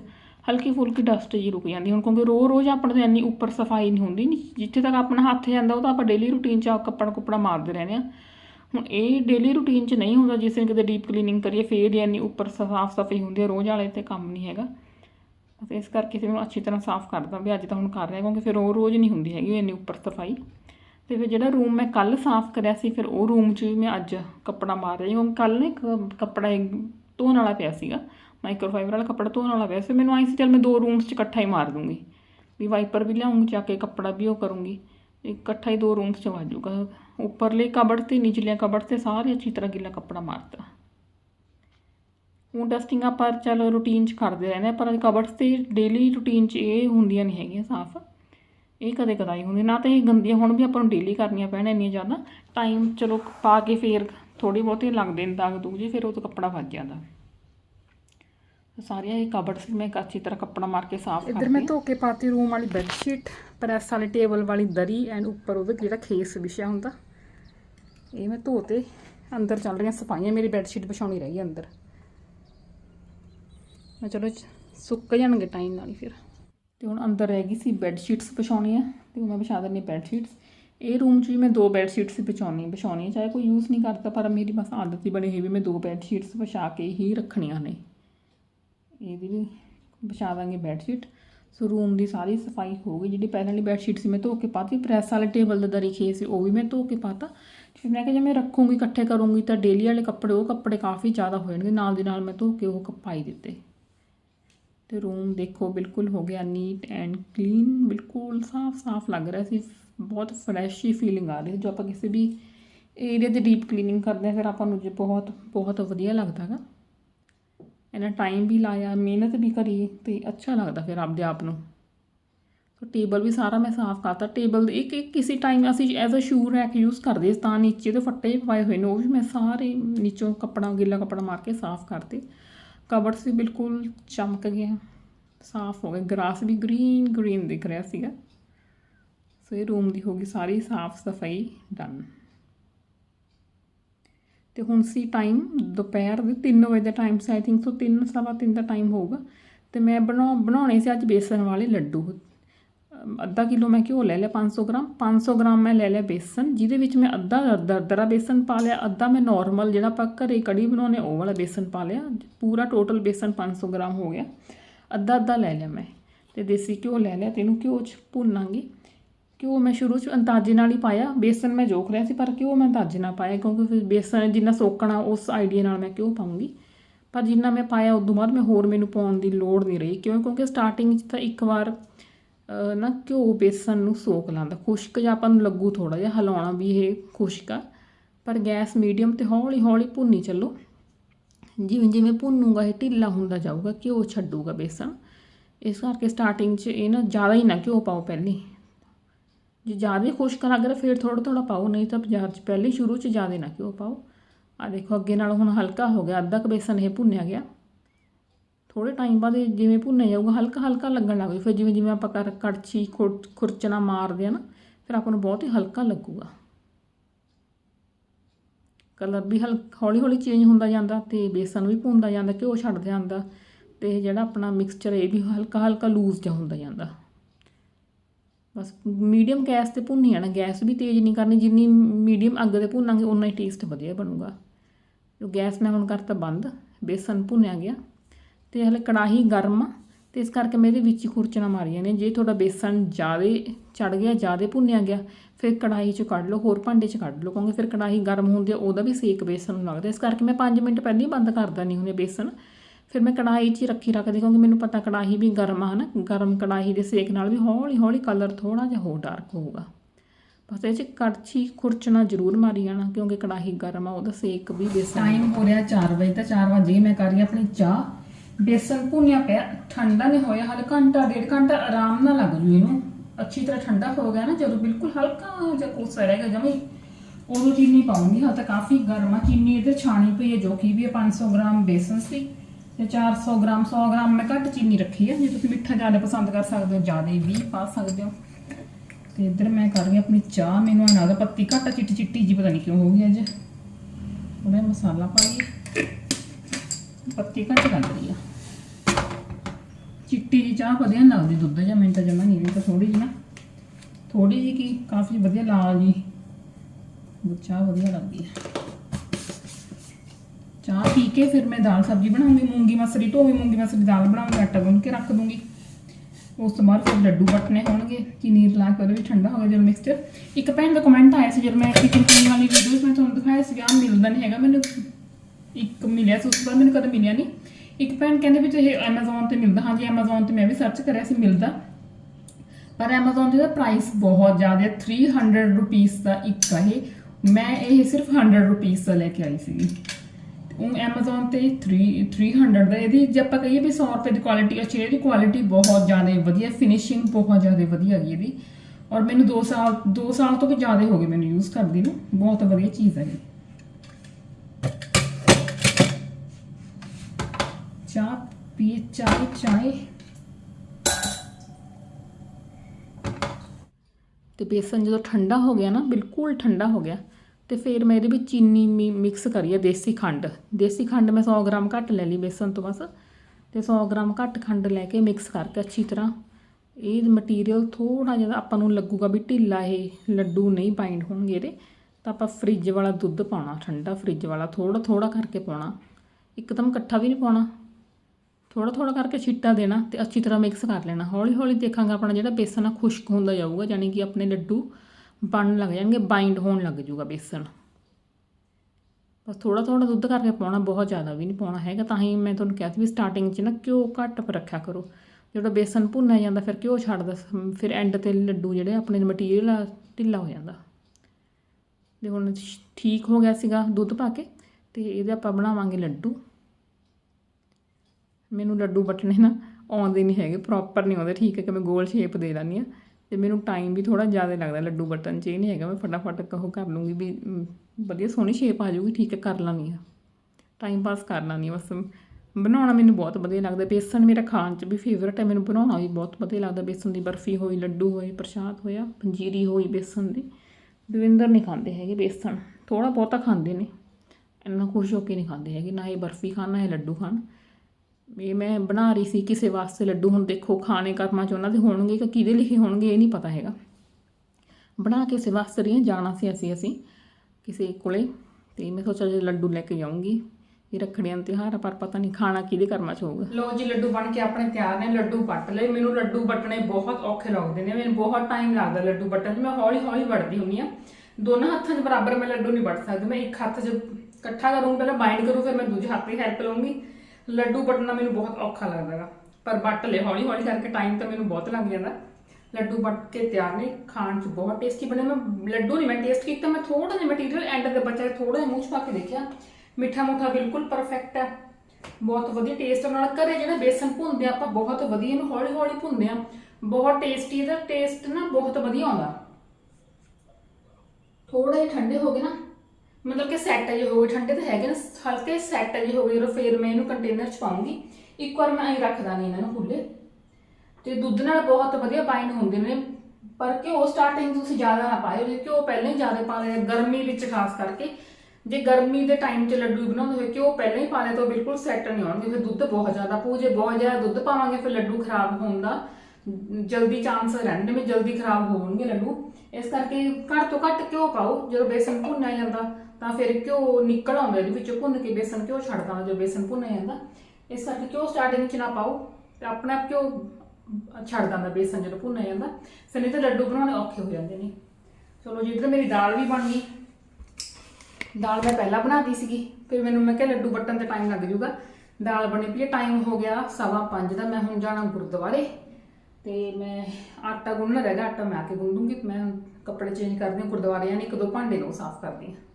ਹਲਕੀ ਫੁਲਕੀ ਡਸਟ ਜੀ ਰੁਕ ਜਾਂਦੀ। ਹੁਣ ਕਿਉਂਕਿ ਰੋ ਰੋਜ਼ ਆਪਣੇ ਤੋਂ ਇੰਨੀ ਉੱਪਰ ਸਫ਼ਾਈ ਨਹੀਂ ਹੁੰਦੀ ਨਹੀਂ ਜਿੱਥੇ ਤੱਕ ਆਪਣਾ ਹੱਥ ਜਾਂਦਾ ਉਹ ਤਾਂ ਆਪਾਂ ਡੇਲੀ ਰੂਟੀਨ 'ਚ ਕੱਪੜਾ ਕੁੱਪੜਾ ਮਾਰਦੇ ਰਹਿੰਦੇ ਆ ਹੁਣ ਇਹ ਡੇਲੀ ਰੂਟੀਨ 'ਚ ਨਹੀਂ ਹੁੰਦਾ, ਜਿਸ ਦਿਨ ਕਿਤੇ ਡੀਪ ਕਲੀਨਿੰਗ ਕਰੀਏ, ਫੇਰ ਹੀ ਇੰਨੀ ਉੱਪਰ ਸਾਫ਼ ਸਫ਼ਾਈ ਹੁੰਦੀ ਹੈ ਰੋਜ਼ ਵਾਲੇ ਤੇ ਕੰਮ ਨਹੀਂ ਹੈਗਾ। ਬਸ ਇਸ ਕਰਕੇ ਫਿਰ ਮੈਂ ਅੱਛੀ ਤਰ੍ਹਾਂ ਸਾਫ਼ ਕਰਦਾ ਵੀ ਅੱਜ ਤਾਂ ਹੁਣ ਕਰ ਰਿਹਾ, ਕਿਉਂਕਿ ਫਿਰ ਉਹ ਰੋਜ਼ ਨਹੀਂ ਹੁੰਦੀ ਹੈਗੀ, ਇੰਨੀ ਉੱਪਰ ਸਫ਼ਾਈ। ਤੇ ਫਿਰ ਜਿਹੜਾ ਰੂਮ ਮੈਂ ਕੱਲ ਸਾਫ਼ ਕਰਿਆ ਸੀ, ਫਿਰ ਉਹ ਰੂਮ 'ਚ ਵੀ ਮੈਂ ਅੱਜ ਕੱਪੜਾ ਮਾਰ ਰਹੀ ਹਾਂ ਕੱਲ ਨੇ ਕੱਪੜਾ ਇੱਕ ਧੋਣ ਵਾਲਾ ਪਿਆ ਸੀਗਾ ਮਾਈਕਰੋਫਾਈਬਰ ਵਾਲਾ ਕੱਪੜਾ ਧੋਣ ਵਾਲਾ ਪਿਆ ਸੀ, ਮੈਨੂੰ ਆਈ ਸੀ ਚੱਲ ਮੈਂ ਦੋ ਰੂਮਸ 'ਚ ਇਕੱਠਾ ਹੀ ਮਾਰ ਦੂੰਗੀ। ਵੀ ਵਾਈਪਰ ਵੀ ਲਿਆਉਂਗੀ ਚੱਕ ਕੇ ਕੱਪੜਾ ਵੀ ਉਹ ਕਰੂੰਗੀ। ਇਕੱਠਾ ਹੀ ਦੋ ਰੂਮਸ 'ਚ ਵਾਜੂਗਾ ਉੱਪਰਲੇ ਕਬੜ ਤੇ ਨਿਚਲੀਆਂ ਕਬੜ ਤੇ ਸਾਰੇ ਅੱਛੀ ਤਰ੍ਹਾਂ ਗਿੱਲਾ ਕੱਪੜਾ ਮਾਰਤਾ। ਹੁਣ ਡਸਟਿੰਗ ਆਪਾਂ ਚੱਲ ਰੂਟੀਨ 'ਚ ਕਰਦੇ ਰਹਿੰਦੇ ਹਾਂ, ਪਰ ਕਬੜਸ ਤੇ ਡੇਲੀ ਰੂਟੀਨ 'ਚ ਇਹ ਹੁੰਦੀਆਂ ਨਹੀਂ ਹੈਗੀਆਂ ਸਾਫ਼। ਇਹ ਕਦੇ ਕਦਾਈ ਹੁੰਦੀ ਨਾ ਤਾਂ ਇਹ ਗੰਦੀਆਂ ਹੁਣ ਵੀ ਆਪਾਂ ਨੂੰ ਡੇਲੀ ਕਰਨੀਆਂ ਪੈਣ ਇੰਨੀਆਂ ਜ਼ਿਆਦਾ। ਟਾਈਮ ਚਲੋ ਪਾ ਕੇ ਫੇਰ ਥੋੜੀ ਬਹੁਤੀ ਲੱਗਦੇ ਨੇ ਦਾਗ ਦੂਗ ਜੀ ਫਿਰ ਉਹ ਤੋਂ ਕੱਪੜਾ ਵੱਜ ਜਾਂਦਾ। ਸਾਰੀਆਂ ਇਹ ਕਬੜਸ ਮੈਂ ਅੱਛੀ ਤਰ੍ਹਾਂ ਕੱਪੜਾ ਮਾਰ ਕੇ ਸਾਫ਼ ਇੱਧਰ ਮੈਂ ਧੋ ਕੇ ਪਾਤੀ ਰੂਮ ਵਾਲੀ ਬੈੱਡ ਸ਼ੀਟ ਪ੍ਰੈਸ ਵਾਲੇ ਟੇਬਲ ਵਾਲੀ ਦਰੀ ਐਂਡ ਉੱਪਰ ਉਹਦੇ ਜਿਹੜਾ ਖੇਸ ਵਿਛਿਆ ਹੁੰਦਾ ਇਹ ਮੈਂ ਧੋ ਤੇ ਅੰਦਰ ਚੱਲ ਰਹੀਆਂ ਸਫਾਈਆਂ ਮੇਰੀ ਬੈੱਡ ਸ਼ੀਟ ਵਿਛਾਉਣੀ ਰਹਿ ਗਈ ਅੰਦਰ। ਮੈਂ ਚਲੋ ਸੁੱਕ ਜਾਣਗੇ ਟਾਈਮ ਨਾਲ ਹੀ ਫਿਰ। ਤੇ ਹੁਣ ਅੰਦਰ ਰਹਿ ਗਈ ਸੀ ਬੈੱਡ ਸ਼ੀਟਸ ਵਿਛਾਉਣੀਆਂ ਤੇ ਮੈਂ ਵਿਛਾ ਦਿੰਦੀ ਬੈੱਡ ਸ਼ੀਟਸ ਇਹ ਰੂਮ 'ਚ ਵੀ ਮੈਂ ਦੋ ਬੈੱਡ ਸ਼ੀਟਸ ਵਿਛਾਉਣੀ ਵਿਛਾਉਣੀ ਚਾਹੇ ਕੋਈ ਯੂਜ਼ ਨਹੀਂ ਕਰਦਾ ਪਰ ਮੇਰੀ ਬਸ ਆਦਤ ਹੀ ਬਣੀ ਹੋਈ ਵੀ ਮੈਂ ਦੋ ਬੈੱਡ ਸ਼ੀਟਸ ਵਿਛਾ ਕੇ ਹੀ ਰੱਖਣੀਆਂ ਨੇ। ਇਹਦੀ ਵੀ ਵਿਛਾ ਦਾਂਗੇ ਬੈੱਡ ਸ਼ੀਟ ਸੋ ਰੂਮ ਦੀ ਸਾਰੀ ਸਫ਼ਾਈ ਹੋ ਗਈ। ਜਿਹੜੀ ਪਹਿਲਾਂ ਵਾਲੀ ਬੈੱਡ ਸ਼ੀਟ ਸੀ, ਮੈਂ ਧੋ ਕੇ ਪਾਤੀ। ਪ੍ਰੈਸ ਵਾਲੇ ਟੇਬਲ ਦਾ ਦਰੀ ਖੇ ਸੀ, ਉਹ ਵੀ ਮੈਂ ਧੋ ਕੇ ਪਾਤਾ। ਫਿਰ ਮੈਂ ਕਿਹਾ, ਜੇ ਮੈਂ ਰੱਖੂੰਗੀ, ਇਕੱਠੇ ਕਰੂੰਗੀ, ਤਾਂ ਡੇਲੀ ਵਾਲੇ ਕੱਪੜੇ, ਉਹ ਕੱਪੜੇ ਕਾਫੀ ਜ਼ਿਆਦਾ ਹੋ ਜਾਣਗੇ। ਨਾਲ ਦੀ ਨਾਲ ਮੈਂ ਧੋ ਕੇ ਉਹ ਪਾਈ ਦਿੱਤੇ। ਤੇ ਰੂਮ ਦੇਖੋ, ਬਿਲਕੁਲ ਹੋ ਗਿਆ ਨੀਟ ਐਂਡ ਕਲੀਨ ਬਿਲਕੁਲ ਸਾਫ਼-ਸਾਫ਼ ਲੱਗ ਰਿਹਾ ਸੀ। ਬਹੁਤ ਫਰੈਸ਼ ਹੀ ਫੀਲਿੰਗ ਆ ਰਹੀ ਸੀ ਜੋ ਆਪਾਂ ਕਿਸੇ ਵੀ ਏਰੀਆ ਦੀ ਡੀਪ ਕਲੀਨਿੰਗ ਕਰਦੇ ਹਾਂ, ਫਿਰ ਆਪਾਂ ਨੂੰ ਜੇ ਬਹੁਤ ਬਹੁਤ ਵਧੀਆ ਲੱਗਦਾ ਗਾ ਇਹਨਾਂ ਟਾਈਮ ਵੀ ਲਾਇਆ, ਮਿਹਨਤ ਵੀ ਕਰੀ ਤੇ ਅੱਛਾ ਲੱਗਦਾ ਫਿਰ ਆਪਦੇ ਆਪ ਨੂੰ। ਸੋ ਟੇਬਲ ਵੀ ਸਾਰਾ ਮੈਂ ਸਾਫ਼ ਕਰਤਾ। ਟੇਬਲ ਦੇ ਇੱਕ ਇੱਕ ਕਿਸੇ ਟਾਈਮ ਅਸੀਂ as a shoe rack use ਕਰਦੇ ਸੀ ਤਾਂ ਨੀਚੇ ਦੇ ਫੱਟੇ ਪਾਏ ਹੋਏ ਨੇ, ਉਹ ਵੀ ਮੈਂ ਸਾਰੇ ਨੀਚੋਂ ਕੱਪੜਾ, ਗਿੱਲਾ ਕੱਪੜਾ ਮਾਰ ਕੇ ਸਾਫ਼ ਕਰਤੇ। ਕਬਰਡਸ ਵੀ ਬਿਲਕੁਲ ਚਮਕ ਗਿਆ ਸਾਫ਼ ਹੋ ਗਏ। ਗਰਾਸ ਵੀ ਗ੍ਰੀਨ ਗ੍ਰੀਨ ਦਿਖ ਰਿਹਾ ਸੀਗਾ। ਸੋ ਇਹ ਰੂਮ ਦੀ ਹੋ ਗਈ ਸਾਰੀ ਸਾਫ਼ ਸਫ਼ਾਈ ਡਨ ਤੇ ਹੁਣ ਸੀ ਟਾਈਮ ਦੁਪਹਿਰ ਦੇ 3 ਵਜੇ ਦਾ time C I think so 3 ਸਵਾ 3 ਦਾ ਟਾਈਮ ਹੋਊਗਾ। ਤੇ ਮੈਂ ਬਣਾ ਬਣਾਉਣੇ ਸੀ ਅੱਜ ਬੇਸਨ ਵਾਲੇ ਲੱਡੂ। ਅੱਧਾ ਕਿਲੋ ਮੈਂ ਘਿਓ ਲੈ ਲਿਆ 500 ਗ੍ਰਾਮ। 500 ਗ੍ਰਾਮ ਮੈਂ ਲੈ ਲਿਆ ਬੇਸਨ, ਜਿਹਦੇ ਵਿੱਚ ਮੈਂ ਅੱਧਾ ਦਰਦਰਾ ਬੇਸਨ ਪਾ ਲਿਆ, ਅੱਧਾ ਮੈਂ ਨਾਰਮਲ ਜਿਹੜਾ ਆਪਾਂ ਘਰੇ ਕੜੀ ਬਣਾਉਨੇ ਉਹ ਵਾਲਾ ਬੇਸਨ ਪਾ ਲਿਆ। ਪੂਰਾ ਟੋਟਲ ਬੇਸਨ 500 ਗ੍ਰਾਮ ਹੋ ਗਿਆ। ਅੱਧਾ ਅੱਧਾ ਲੈ ਲਿਆ ਮੈਂ। ਤੇ ਦੇਸੀ ਘਿਓ ਲੈ ਲਿਆ, ਤੇ ਇਹਨੂੰ ਘਿਓ 'ਚ ਭੁੰਨਾਂਗੀ। ਘਿਓ ਮੈਂ ਸ਼ੁਰੂ 'ਚ ਅੰਦਾਜ਼ੇ ਨਾਲ ਹੀ ਪਾਇਆ, ਬੇਸਨ ਮੈਂ ਜੋਖ ਰਿਹਾ ਸੀ, ਪਰ ਘਿਓ ਮੈਂ ਅੰਦਾਜ਼ੇ ਨਾਲ ਪਾਇਆ, ਕਿਉਂਕਿ ਫਿਰ ਬੇਸਨ ਜਿੰਨਾ ਸੋਕਣਾ, ਉਸ ਆਈਡੀਆ ਨਾਲ ਮੈਂ ਘਿਓ ਪਾਉਂਗੀ ਪਰ ਜਿੰਨਾ ਮੈਂ ਪਾਇਆ, ਉਦੋਂ ਬਾਅਦ ਮੈਂ ਹੋਰ ਮੈਨੂੰ ਪਾਉਣ ਦੀ ਲੋੜ ਨਹੀਂ ਰਹੀ, ਕਿਉਂ? ਕਿਉਂਕਿ ਸਟਾਰਟਿੰਗ 'ਚ ਤਾਂ ਇੱਕ ਵਾਰ ਨਾ ਘਿਓ, ਬੇਸਨ ਨੂੰ ਸੋਕ ਲਾਂਦਾ, ਖੁਸ਼ਕ ਜਿਹਾ ਆਪਾਂ ਨੂੰ ਲੱਗੂ ਥੋੜਾ ਜਿਹਾ, ਹਿਲਾਉਣਾ ਵੀ ਇਹ ਖੁਸ਼ਕ ਆ। ਪਰ ਗੈਸ ਮੀਡੀਅਮ ਤੇ ਹੌਲੀ ਹੌਲੀ ਭੁੰਨੀ ਚੱਲੋ। ਜਿਵੇਂ ਜਿਵੇਂ ਭੁੰਨੂਗਾ, ਇਹ ਢਿੱਲਾ ਹੁੰਦਾ ਜਾਊਗਾ, ਘਿਓ ਛੱਡੂਗਾ ਬੇਸਨ। ਇਸ ਕਰਕੇ ਸਟਾਰਟਿੰਗ 'ਚ ਇਹ ਨਾ ਜ਼ਿਆਦਾ ਹੀ ਨਾ ਘਿਓ ਪਾਓ ਪਹਿਲੀ। ਜੇ ਜ਼ਿਆਦਾ ਖੁਸ਼ਕ ਲੱਗ ਰਿਹਾ, ਫਿਰ ਥੋੜਾ ਥੋੜਾ ਪਾਓ, ਨਹੀਂ ਤਾਂ ਬਾਜ਼ਾਰ 'ਚ ਪਹਿਲੇ ਸ਼ੁਰੂ 'ਚ ਜ਼ਿਆਦਾ ਨਾ ਘਿਓ ਪਾਓ। ਆ ਦੇਖੋ, ਅੱਗੇ ਨਾਲੋਂ ਹੁਣ ਹਲਕਾ ਹੋ ਗਿਆ, ਅੱਧਾ ਕੁ ਬੇਸਨ ਇਹ ਭੁੰਨਿਆ ਗਿਆ। ਥੋੜੇ ਟਾਈਮ ਬਾਅਦ ਇਹ ਜਿਵੇਂ ਭੁੰਨਿਆ ਜਾਊਗਾ, ਹਲਕਾ ਹਲਕਾ ਲੱਗਣ ਲੱਗ ਜੂ ਫਿਰ ਜਿਵੇਂ ਜਿਵੇਂ ਆਪਾਂ ਕਰ, ਕੜਛੀ, ਖੁਰ- ਖੁਰਚਣਾ ਮਾਰਦੇ ਆ ਨਾ, ਫਿਰ ਆਪਾਂ ਨੂੰ ਬਹੁਤ ਹੀ ਹਲਕਾ ਲੱਗੂਗਾ। ਕਲਰ ਵੀ ਹਲ, ਹੌਲੀ ਹੌਲੀ ਚੇਂਜ ਹੁੰਦਾ ਜਾਂਦਾ ਤੇ ਬੇਸਨ ਵੀ ਭੁੰਨਦਾ ਜਾਂਦਾ, ਘਿਓ ਛੱਡ ਜਾਂਦਾ ਤੇ ਜਿਹੜਾ ਆਪਣਾ ਮਿਕਸਚਰ ਇਹ ਵੀ ਹਲਕਾ ਹਲਕਾ ਲੂਜ਼ ਜਿਹਾ ਹੁੰਦਾ ਜਾਂਦਾ। ਬਸ ਮੀਡੀਅਮ ਗੈਸ ਤੇ ਭੁੰਨੀ ਜਾਣਾ ਗੈਸ ਵੀ ਤੇਜ਼ ਨਹੀਂ ਕਰਨੀ, ਜਿੰਨੀ ਮੀਡੀਅਮ ਅੱਗ ਤੇ ਭੁੰਨਾਂਗੇ ਉਨਾ ਹੀ ਟੇਸਟ ਵਧੀਆ ਬਣੂਗਾ। ਜੋ ਗੈਸ ਮੈਂ ਹੁਣ ਕਰਤਾ ਬੰਦ, ਬੇਸਨ ਭੁੰਨਿਆ ਗਿਆ, ਤੇ ਹਲੇ ਕੜਾਹੀ ਗਰਮ ਆ, ਤੇ ਇਸ ਕਰਕੇ ਮੇਰੇ ਵਿੱਚ ਹੀ ਖੁਰਚਣਾ ਮਾਰੀਆਂ ਨੇ। ਜੇ ਤੁਹਾਡਾ ਬੇਸਨ ਜ਼ਿਆਦੇ ਚੜ ਗਿਆ ਜ਼ਿਆਦੇ ਭੁੰਨਿਆ ਗਿਆ, ਫਿਰ ਕੜਾਹੀ 'ਚ ਕੱਢ ਲਓ, ਹੋਰ ਭਾਂਡੇ 'ਚ ਕੱਢ ਲਓ, ਕਿਉਂਕਿ ਫਿਰ ਕੜਾਹੀ ਗਰਮ ਹੁੰਦੀ ਆ, ਉਹਦਾ ਵੀ ਸੇਕ ਬੇਸਨ ਨੂੰ ਲੱਗਦਾ। ਇਸ ਕਰਕੇ ਮੈਂ 5 ਮਿੰਟ ਪਹਿਲਾਂ ਹੀ ਬੰਦ ਕਰ ਦਿੰਦੀ ਹੁੰਦੀ ਬੇਸਨ। ਫਿਰ ਮੈਂ ਕੜਾਹੀ 'ਚ ਹੀ ਰੱਖੀ ਰੱਖਦੀ ਕਿਉਂਕਿ ਮੈਨੂੰ ਪਤਾ ਕੜਾਹੀ ਵੀ ਗਰਮ ਆ ਹਨਾ ਗਰਮ ਕੜਾਹੀ ਦੇ ਸੇਕ ਨਾਲ ਵੀ ਹੌਲੀ ਹੌਲੀ ਕਲਰ ਥੋੜਾ ਜਿਹਾ ਹੋਰ ਡਾਰਕ ਹੋਊਗਾ। ਬਸ ਇਹ 'ਚ ਕੜਛੀ ਖੁਰਚਣਾ ਜ਼ਰੂਰ ਮਾਰੀ ਜਾਣਾ ਕਿਉਂਕਿ ਕੜਾਹੀ ਗਰਮ ਆ ਉਹਦਾ ਸੇਕ ਵੀ ਬੇਸਨ ਟਾਈਮ ਹੋ ਰਿਹਾ 4 ਵਜੇ ਤਾਂ 4 ਵਜੇ ਮੈਂ ਕਰ ਰਹੀ ਹਾਂ ਆਪਣੀ ਚਾਹ। ਬੇਸਨ ਭੁੰਨਿਆ ਪਿਆ ਠੰਡਾ ਨਹੀਂ ਹੋਇਆ ਹਾਲੇ ਘੰਟਾ ਡੇਢ ਘੰਟਾ ਆਰਾਮ ਨਾਲ ਲੱਗ ਜੂ ਇਹਨੂੰ। ਅੱਛੀ ਤਰ੍ਹਾਂ ਠੰਡਾ ਹੋ ਗਿਆ ਨਾ ਜਦੋਂ ਬਿਲਕੁਲ ਹਲਕਾ ਜਿਹਾ ਕੋਸਾ ਰਹੇਗਾ ਜਮੀ ਉਦੋਂ ਚੀਨੀ ਪਾਉਂਗੀ ਹਾਲ ਤਾਂ ਕਾਫੀ ਗਰਮ ਆ ਚੀਨੀ ਇਧਰ ਛਾਣੀ ਪਈ ਹੈ ਜੋ ਕਿ ਵੀ ਹੈ 500 ਗ੍ਰਾਮ ਬੇਸਨ ਸੀ। ਤੇ 400 ਗ੍ਰਾਮ 100 ਗ੍ਰਾਮ ਮੈਂ ਘੱਟ ਚੀਨੀ ਰੱਖੀ ਹੈ ਜੇ ਤੁਸੀਂ ਮਿੱਠਾ ਜ਼ਿਆਦਾ ਪਸੰਦ ਕਰ ਸਕਦੇ ਹੋ, ਜ਼ਿਆਦਾ ਵੀ ਪਾ ਸਕਦੇ ਹੋ। ਤੇ ਇੱਧਰ ਮੈਂ ਕਰ ਰਹੀ ਹਾਂ ਆਪਣੀ ਚਾਹ। ਮੈਨੂੰ ਇਹਨਾਂ ਦਾ ਪੱਤੀ ਘੱਟ ਚਿੱਟੀ ਚਿੱਟੀ ਜੀ ਪਤਾ ਨਹੀਂ ਕਿਉਂ ਹੋ ਗਈ ਅੱਜ। ਉਹਦਾ ਮਸਾਲਾ ਪਾ ਲਈਏ ਪੱਤੀ ਘੱਟ ਲੱਗ ਰਹੀ ਆ। ਚਿੱਟੀ ਜੀ ਚਾਹ ਵਧੀਆ ਨਹੀਂ ਲੱਗਦੀ, ਦੁੱਧ ਜਾਂ ਮੈਨੂੰ ਤਾਂ ਜਮਾ ਨਹੀਂ ਇਹ ਤਾਂ ਥੋੜੀ ਜੀ ਨਾ। ਥੋੜੀ ਜੀ ਕੀ, ਕਾਫੀ ਵਧੀਆ ਲਾਲ ਜੀ ਚਾਹ ਵਧੀਆ ਲੱਗਦੀ ਹੈ ਚਾਹ ਪੀ ਕੇ ਫਿਰ ਮੈਂ ਦਾਲ ਸਬਜ਼ੀ ਬਣਾਉਂਗੀ ਮੂੰਗੀ ਮਸਰੀ, ਧੋਵੀ ਮੂੰਗੀ ਮਸਰੀ, ਦਾਲ ਬਣਾਉਂਗੀ ਆਟਾ ਗੁੰਨ ਕੇ ਰੱਖ ਦੂੰਗੀ। ਉਸ ਤੋਂ ਬਾਅਦ ਫਿਰ ਲੱਡੂ ਵੱਟਣੇ ਹੋਣਗੇ, ਚੀਨੀ ਲਾ ਕੇ ਉਹਦੇ ਵੀ ਠੰਡਾ ਹੋ ਗਿਆ ਜਦੋਂ ਮਿਕਸਚਰ ਇੱਕ ਭੈਣ ਦਾ ਕਮੈਂਟ ਆਇਆ ਸੀ, ਜਦੋਂ ਮੈਂ ਕਿਚਨ ਕਲੀਨ ਵਾਲੀ ਵੀਡੀਓਜ਼ ਮੈਂ ਤੁਹਾਨੂੰ ਦਿਖਾਇਆ ਸੀ ਆ ਮਿਲਦਾ ਨਹੀਂ ਹੈਗਾ ਮੈਨੂੰ। ਇੱਕ ਮਿਲਿਆ ਸੀ, ਉਸ ਤੋਂ ਬਾਅਦ ਮੈਨੂੰ ਕਦੇ ਮਿਲਿਆ ਨਹੀਂ ਇੱਕ ਭੈਣ ਕਹਿੰਦੇ ਵੀ ਇਹ Amazon ਤੇ ਮਿਲਦਾ, ਹਾਂਜੀ, Amazon ਤੇ ਮੈਂ ਵੀ ਸਰਚ ਕਰਿਆ ਸੀ, ਮਿਲਦਾ। ਪਰ Amazon ਤੇ ਦਾ ਪ੍ਰਾਈਸ ਬਹੁਤ ਜ਼ਿਆਦਾ ਹੈ 300 ਰੁਪੀਸ ਦਾ ਇੱਕ ਆ ਇਹ। ਮੈਂ ਇਹ ਸਿਰਫ 100 ਰੁਪੀਸ ਦਾ ਲੈ ਕੇ ਆਈ ਸੀ ਉਹ Amazon ਤੇ 3 300 ਦਾ ਇਹਦੀ ਜੇ ਆਪਾਂ ਕਹੀਏ ਵੀ 100 ਰੁਪਏ ਦੀ ਕੁਆਲਿਟੀ ਅੱਛੀ ਹੈ, ਇਹਦੀ ਕੁਆਲਿਟੀ ਬਹੁਤ ਜ਼ਿਆਦਾ ਵਧੀਆ ਫਿਨਿਸ਼ਿੰਗ ਬਹੁਤ ਜ਼ਿਆਦਾ ਵਧੀਆ ਹੈਗੀ ਇਹਦੀ। ਔਰ ਮੈਨੂੰ 2 ਸਾਲ 2 ਸਾਲ ਤੋਂ ਵੀ ਜ਼ਿਆਦਾ ਹੋ ਗਏ ਮੈਨੂੰ ਯੂਜ਼ ਕਰਦੀ ਨੂੰ। ਬਹੁਤ ਵਧੀਆ ਚੀਜ਼ ਹੈ ਇਹ ਚਾਹ ਪੀਏ ਚਾਹ ਚਾਹ। ਤੇ ਬੇਸਨ ਜਦੋਂ ਠੰਡਾ ਹੋ ਗਿਆ ਨਾ ਬਿਲਕੁਲ ਠੰਡਾ ਹੋ ਗਿਆ। ਤੇ ਫਿਰ ਮੈਂ ਇਹਦੇ ਵਿੱਚ ਚੀਨੀ ਮਿਕਸ ਕਰੀ ਆ, ਦੇਸੀ ਖੰਡ। ਦੇਸੀ ਖੰਡ ਮੈਂ 100 ਗ੍ਰਾਮ ਘੱਟ ਲੈ ਲਈ ਬੇਸਨ ਤੋਂ ਬਸ। ਤੇ 100 ਗ੍ਰਾਮ ਘੱਟ ਖੰਡ ਲੈ ਕੇ ਮਿਕਸ ਕਰਕੇ ਅੱਛੀ ਤਰ੍ਹਾਂ ਇਹ ਮਟੀਰੀਅਲ ਥੋੜਾ ਜਿਹਾ ਆਪਾਂ ਨੂੰ ਲੱਗੂਗਾ ਵੀ ਢਿੱਲਾ ਇਹ ਲੱਡੂ ਨਹੀਂ ਬਾਈਂਡ ਹੋਣਗੇ ਇਹਦੇ। ਤਾਂ ਆਪਾਂ ਫ੍ਰਿਜ ਵਾਲਾ ਦੁੱਧ ਪਾਉਣਾ, ਠੰਡਾ ਫ੍ਰਿਜ ਵਾਲਾ ਥੋੜਾ ਥੋੜਾ ਕਰਕੇ ਪਾਉਣਾ। ਇੱਕਦਮ ਇਕੱਠਾ ਵੀ ਨਹੀਂ ਪਾਉਣਾ। ਥੋੜਾ ਥੋੜਾ ਕਰਕੇ ਛਿੱਟਾ ਦੇਣਾ ਤੇ ਅੱਛੀ ਤਰ੍ਹਾਂ ਮਿਕਸ ਕਰ ਲੈਣਾ। ਹੌਲੀ ਹੌਲੀ ਦੇਖਾਂਗਾ ਆਪਣਾ ਜਿਹੜਾ ਬੇਸਨ ਆ ਖੁਸ਼ਕ ਹੁੰਦਾ ਜਾਊਗਾ ਯਾਨੀ ਕਿ ਆਪਣੇ ਲੱਡੂ ਬਣਨ ਲੱਗ ਜਾਣਗੇ ਬਾਈਂਡ ਹੋਣ ਲੱਗ ਜਾਊਗਾ ਬੇਸਨ ਬਸ ਥੋੜਾ ਥੋੜਾ ਦੁੱਧ ਕਰਕੇ ਪਾਉਣਾ, ਬਹੁਤ ਜ਼ਿਆਦਾ ਵੀ ਨਹੀਂ ਪਾਉਣਾ ਹੈਗਾ, ਤਾਂ ਹੀ ਮੈਂ ਤੁਹਾਨੂੰ ਕਿਹਾ ਸੀ ਵੀ ਸਟਾਰਟਿੰਗ 'ਚ ਨਾ ਘਿਓ ਘੱਟ ਪਰ ਰੱਖਿਆ ਕਰੋ। ਜਦੋਂ ਬੇਸਨ ਭੁੰਨਿਆ ਜਾਂਦਾ ਫਿਰ ਘਿਓ ਛੱਡਦਾ ਸ- ਫਿਰ ਐਂਡ ਤੇ ਲੱਡੂ ਜਿਹੜੇ ਆਪਣੇ ਮਟੀਰੀਅਲ ਆ, ਢਿੱਲਾ ਹੋ ਜਾਂਦਾ। ਤੇ ਹੁਣ ਠੀਕ ਹੋ ਗਿਆ ਸੀਗਾ ਦੁੱਧ ਪਾ ਕੇ, ਤੇ ਇਹਦੇ ਆਪਾਂ ਬਣਾਵਾਂਗੇ ਲੱਡੂ। ਮੈਨੂੰ ਲੱਡੂ ਬਟਣੇ ਨਾ ਆਉਂਦੇ ਨਹੀਂ ਹੈਗੇ ਪ੍ਰੋਪਰ ਨਹੀਂ ਆਉਂਦੇ, ਠੀਕ ਹੈ ਕਿ ਮੈਂ ਗੋਲ ਸ਼ੇਪ ਦੇ ਲੈਂਦੀ ਆ ਤੇ ਮੈਨੂੰ ਟਾਈਮ ਵੀ ਥੋੜਾ ਜ਼ਿਆਦਾ ਲੱਗਦਾ, ਲੱਡੂ ਬਟਨ 'ਚ, ਇਹ ਨਹੀਂ ਹੈਗਾ, ਮੈਂ ਫਟਾਫਟ ਕਹੋ ਕਰ ਲੂੰਗੀ ਵੀ ਵਧੀਆ ਸੋਹਣੀ ਸ਼ੇਪ ਆ ਜਾਊਗੀ, ਠੀਕ ਹੈ, ਕਰ ਲਾਂਗੀ ਆ। ਟਾਈਮ ਪਾਸ ਕਰ ਲਾਂਗੀ ਬਸ ਬਣਾਉਣਾ ਮੈਨੂੰ ਬਹੁਤ ਵਧੀਆ ਲੱਗਦਾ। ਬੇਸਣ ਮੇਰਾ ਖਾਣ 'ਚ ਵੀ ਫੇਵਰਟ ਹੈ, ਮੈਨੂੰ ਬਣਾਉਣਾ ਵੀ ਬਹੁਤ ਵਧੀਆ ਲੱਗਦਾ। ਬੇਸਣ ਦੀ ਬਰਫੀ ਹੋਈ, ਲੱਡੂ ਹੋਏ, ਪ੍ਰਸ਼ਾਦ ਹੋਇਆ, ਪੰਜੀਰੀ ਹੋਈ ਬੇਸਣ ਦੀ। ਦਵਿੰਦਰ ਨਹੀਂ ਖਾਂਦੇ ਹੈਗੇ ਬੇਸਣ ਥੋੜਾ ਬਹੁਤਾ ਖਾਂਦੇ ਨੇ। ਇੰਨਾ ਖੁਸ਼ ਹੋ ਕੇ ਨਹੀਂ ਖਾਂਦੇ ਹੈਗੇ, ਨਾ ਇਹ ਬਰਫੀ ਖਾਣ, ਨਾ ਇਹ ਲੱਡੂ ਖਾਣ। ਇਹ ਮੈਂ ਬਣਾ ਰਹੀ ਸੀ ਕਿਸੇ ਵਾਸਤੇ ਲੱਡੂ ਹੁਣ ਦੇਖੋ ਖਾਣੇ ਕਰਮਾਂ ਚ ਉਹਨਾਂ ਦੇ ਹੋਣਗੇ ਕਿ ਕਿਹਦੇ ਲਿਖੇ ਹੋਣਗੇ ਇਹ ਨਹੀਂ ਪਤਾ ਹੈਗਾ। ਬਣਾ ਕੇ ਕਿਸੇ ਵਾਸਤੇ ਰਹੀ ਹਾਂ, ਜਾਣਾ ਸੀ ਅਸੀਂ ਅਸੀਂ ਕਿਸੇ ਕੋਲੇ ਤੇ ਮੈਂ ਸੋਚਿਆ ਜੇ ਲੱਡੂ ਲੈ ਕੇ ਜਾਊਂਗੀ। ਇਹ ਰੱਖੜੀਆਂ ਦਾ ਤਿਉਹਾਰ ਆ ਪਰ ਪਤਾ ਨਹੀਂ ਖਾਣਾ ਕਿਹਦੇ ਕਰਮਾਂ ਚ ਹੋਊਗਾ। ਲੋ ਜੀ ਲੱਡੂ ਬਣ ਕੇ ਆਪਣੇ ਤਿਆਰ ਨੇ ਲੱਡੂ ਵੱਟ ਲਏ। ਮੈਨੂੰ ਲੱਡੂ ਵੱਟਣੇ ਬਹੁਤ ਔਖੇ ਲੱਗਦੇ ਨੇ ਮੈਨੂੰ ਬਹੁਤ ਟਾਈਮ ਲੱਗਦਾ ਲੱਡੂ ਵੱਟਣ 'ਚ। ਮੈਂ ਹੌਲੀ ਹੌਲੀ ਵੱਟਦੀ ਹੁੰਨੀ ਆ ਦੋਨਾਂ ਹੱਥਾਂ 'ਚ ਬਰਾਬਰ ਮੈਂ ਲੱਡੂ ਨਹੀਂ ਵੱਟ ਸਕਦੀ। ਮੈਂ ਇੱਕ ਹੱਥ 'ਚ ਇਕੱਠਾ ਕਰੂੰ ਪਹਿਲਾਂ ਬਾਈਂਡ ਕਰੂੰ ਫਿਰ ਮੈਂ ਦੂਜੇ ਹੱਥ ਦੀ ਹੈਲਪ ਲਵਾਂਗੀ ਲੱਡੂ ਵੱਟਣਾ ਮੈਨੂੰ ਬਹੁਤ ਔਖਾ ਲੱਗਦਾ ਲੱਗਦਾਗਾ। ਪਰ ਵੱਟ ਲਏ ਹੌਲੀ ਹੌਲੀ ਕਰਕੇ ਟਾਈਮ ਤਾਂ ਮੈਨੂੰ ਬਹੁਤ ਲੱਗ ਜਾਂਦਾ। ਲੱਡੂ ਵੱਟ ਕੇ ਤਿਆਰ ਨੇ ਖਾਣ 'ਚ ਬਹੁਤ ਟੇਸਟੀ ਬਣੇ। ਮੈਂ ਲੱਡੂ ਨਹੀਂ, ਮੈਂ ਟੇਸਟ ਕੀਤਾ, ਮੈਂ ਥੋੜਾ ਜਿਹਾ ਮਟੀਰੀਅਲ ਐਂਡ ਦੇ ਬੱਚੇ ਥੋੜਾ ਜਿਹਾ ਮੂੰਹ 'ਚ ਪਾ ਕੇ ਦੇਖਿਆ। ਮਿੱਠਾ ਮੁੱਠਾ ਬਿਲਕੁਲ ਪਰਫੈਕਟ ਹੈ। ਬਹੁਤ ਵਧੀਆ ਟੇਸਟ ਨਾਲ ਘਰੇ ਜਿਹੜਾ ਬੇਸਨ ਭੁੰਨਦੇ ਆ, ਆਪਾਂ ਬਹੁਤ ਵਧੀਆ ਇਹਨੂੰ ਹੌਲੀ ਹੌਲੀ ਭੁੰਨਦੇ ਆ। ਬਹੁਤ ਟੇਸਟੀ ਇਹਦਾ ਟੇਸਟ ਨਾ ਬਹੁਤ ਵਧੀਆ ਆਉਂਦਾ। ਥੋੜੇ ਜਿਹੇ ਠੰਡੇ ਹੋ ਗਏ ਨਾ ਮਤਲਬ ਕਿ ਸੈੱਟ ਜਿਹੇ ਹੋ ਗਏ, ਠੰਡੇ ਤਾਂ ਹੈਗੇ ਨੇ, ਹਲਕੇ ਸੈੱਟ ਜਿਹੇ ਹੋ ਗਏ, ਜਦੋਂ ਫੇਰ ਮੈਂ ਇਹਨੂੰ ਕੰਟੇਨਰ 'ਚ ਪਾਉਂਗੀ। ਇੱਕ ਵਾਰ ਮੈਂ ਐਂ ਰੱਖਦਾ ਨਹੀਂ ਇਹਨਾਂ ਨੂੰ ਖੁੱਲੇ ਤੇ ਦੁੱਧ ਨਾਲ ਬਹੁਤ ਵਧੀਆ ਬਾਈਂਡ ਹੁੰਦੇ ਨੇ, ਪਰ ਘਿਓ ਸਟਾਰਟਿੰਗ ਤੁਸੀਂ ਜ਼ਿਆਦਾ ਨਾ ਪਾਇਓ, ਜੇ ਘਿਓ ਪਹਿਲਾਂ ਹੀ ਜ਼ਿਆਦਾ ਪਾ ਲਿਆ, ਗਰਮੀ ਵਿੱਚ ਖਾਸ ਕਰਕੇ। ਜੇ ਗਰਮੀ ਦੇ ਟਾਈਮ 'ਚ ਲੱਡੂ ਬਣਾਉਂਦੇ ਹੋਏ ਘਿਓ ਪਹਿਲਾਂ ਹੀ ਪਾ ਲਿਆ, ਤਾਂ ਉਹ ਬਿਲਕੁਲ ਸੈੱਟ ਨਹੀਂ ਆਉਣਗੇ, ਫਿਰ ਦੁੱਧ ਬਹੁਤ ਜ਼ਿਆਦਾ ਪਊ ਜੇ ਬਹੁਤ ਜ਼ਿਆਦਾ ਦੁੱਧ ਪਾਵਾਂਗੇ, ਫਿਰ ਲੱਡੂ ਖਰਾਬ ਹੋਣ ਦਾ ਜਲਦੀ ਚਾਂਸ ਰਹਿੰਦੇ ਨੇ, ਜਲਦੀ ਖਰਾਬ ਹੋਣਗੇ ਲੱਡੂ। ਇਸ ਕਰਕੇ ਘੱਟ ਤੋਂ ਘੱਟ ਘਿਓ ਪਾਓ। ਜਦੋਂ ਬੇਸਨ ਭੁੰਨਿਆ ਜਾਂਦਾ, ਤਾਂ ਫਿਰ ਘਿਓ ਨਿਕਲ ਆਉਂਦਾ, ਇਹਦੇ ਵਿੱਚੋਂ ਭੁੰਨ ਕੇ ਬੇਸਨ ਘਿਓ ਛੱਡਦਾ, ਜਦੋਂ ਬੇਸਨ ਭੁੰਨਿਆ ਜਾਂਦਾ। ਇਸ ਕਰਕੇ ਘਿਓ ਸਟਾਰਟਿੰਗ 'ਚ ਨਾ ਪਾਓ, ਤੇ ਆਪਣਾ ਘਿਓ ਛੱਡ ਦਿੰਦਾ ਬੇਸਨ ਜਦੋਂ ਭੁੰਨਿਆ ਜਾਂਦਾ। ਫਿਰ ਨਹੀਂ ਤਾਂ ਲੱਡੂ ਬਣਾਉਣੇ ਔਖੇ ਹੋ ਜਾਂਦੇ ਨੇ। ਚਲੋ ਜੀ, ਇੱਧਰ ਮੇਰੀ ਦਾਲ ਵੀ ਬਣ ਗਈ। ਦਾਲ ਮੈਂ ਪਹਿਲਾਂ ਬਣਾਤੀ ਸੀਗੀ, ਫਿਰ ਮੈਨੂੰ ਮੈਂ ਕਿਹਾ ਲੱਡੂ ਵੱਟਣ ਤੇ ਟਾਈਮ ਲੱਗ ਜਾਊਗਾ। ਦਾਲ ਬਣੀ ਪਈ ਟਾਈਮ ਹੋ ਗਿਆ ਸਵਾ ਪੰਜ ਦਾ, ਮੈਂ ਹੁਣ ਜਾਣਾ ਗੁਰਦੁਆਰੇ। ਤੇ ਮੈਂ ਆਟਾ ਗੁੰਨਣਾ ਰਹਿ ਗਿਆ, ਆਟਾ ਮੈਂ ਆ ਕੇ ਗੁੰਨ ਦੂੰਗੀ ਮੈਂ ਕੱਪੜੇ ਚੇਂਜ ਕਰਦੀ ਹਾਂ ਗੁਰਦੁਆਰੇ ਯਾਨੀ ਇੱਕ ਦੋ ਭਾਂਡੇ ਨੂੰ ਸਾਫ਼ ਕਰਦੀ ਹਾਂ।